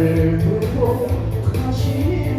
나를 두고 가시려니